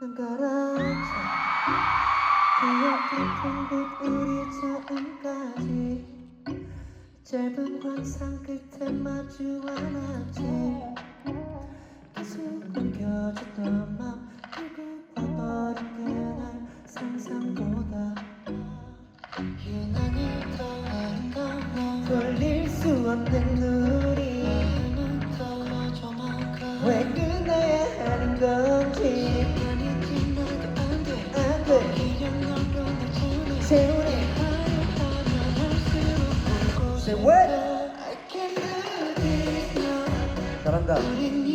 난 가라앉아 기억 깊은 곳 우리 처음까지. 짧은 환상 끝에 마주 안았지. 계속 옮겨졌던 맘 결국 와버린 그날 상상보다 유난히 더 아름다워. 돌릴 수 없는 왜 Say what? 잘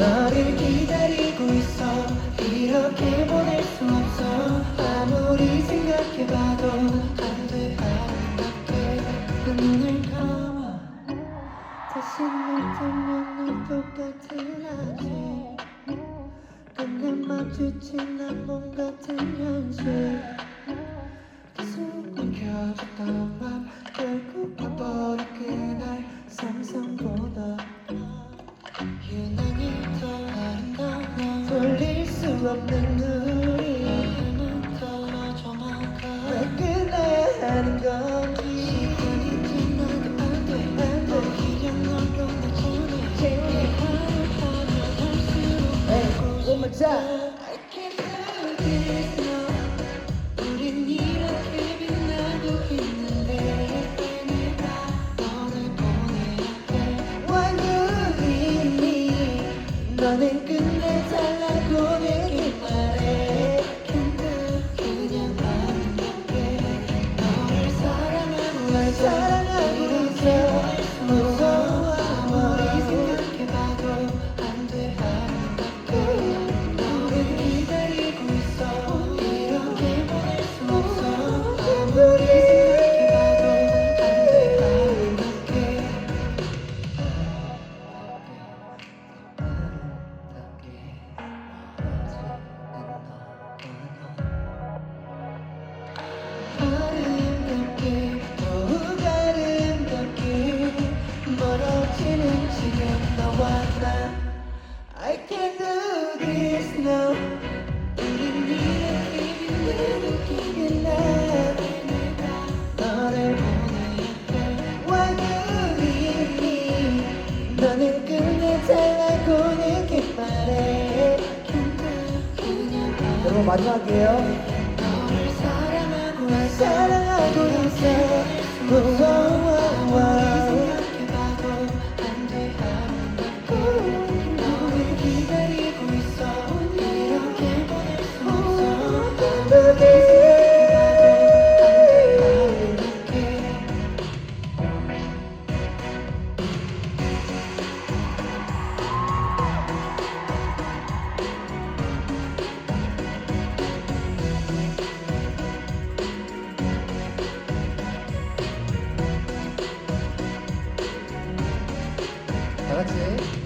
너를 기다리고 있어. 이렇게 보낼 수 없어. 아무리 생각해봐도 안돼 안돼. 그 눈을 감아. 다시 눈 뜨면 늘 똑같은 아직 그냥 마주친 난몸 같은 현실. 계속 엉켜졌던 맘 결국 봐버린 그날 상상보다 돌릴 수 없는 우리 왜 끝나야 하는 건지 시간이 지나도 안돼 안돼 그냥 널로 내 Hey, one more time. I can't do this now. 우린 이렇게 빛나고 있 기다리고 있어. 이렇게 보낼 수 없어. 마지막이에요 사랑하고 다 같이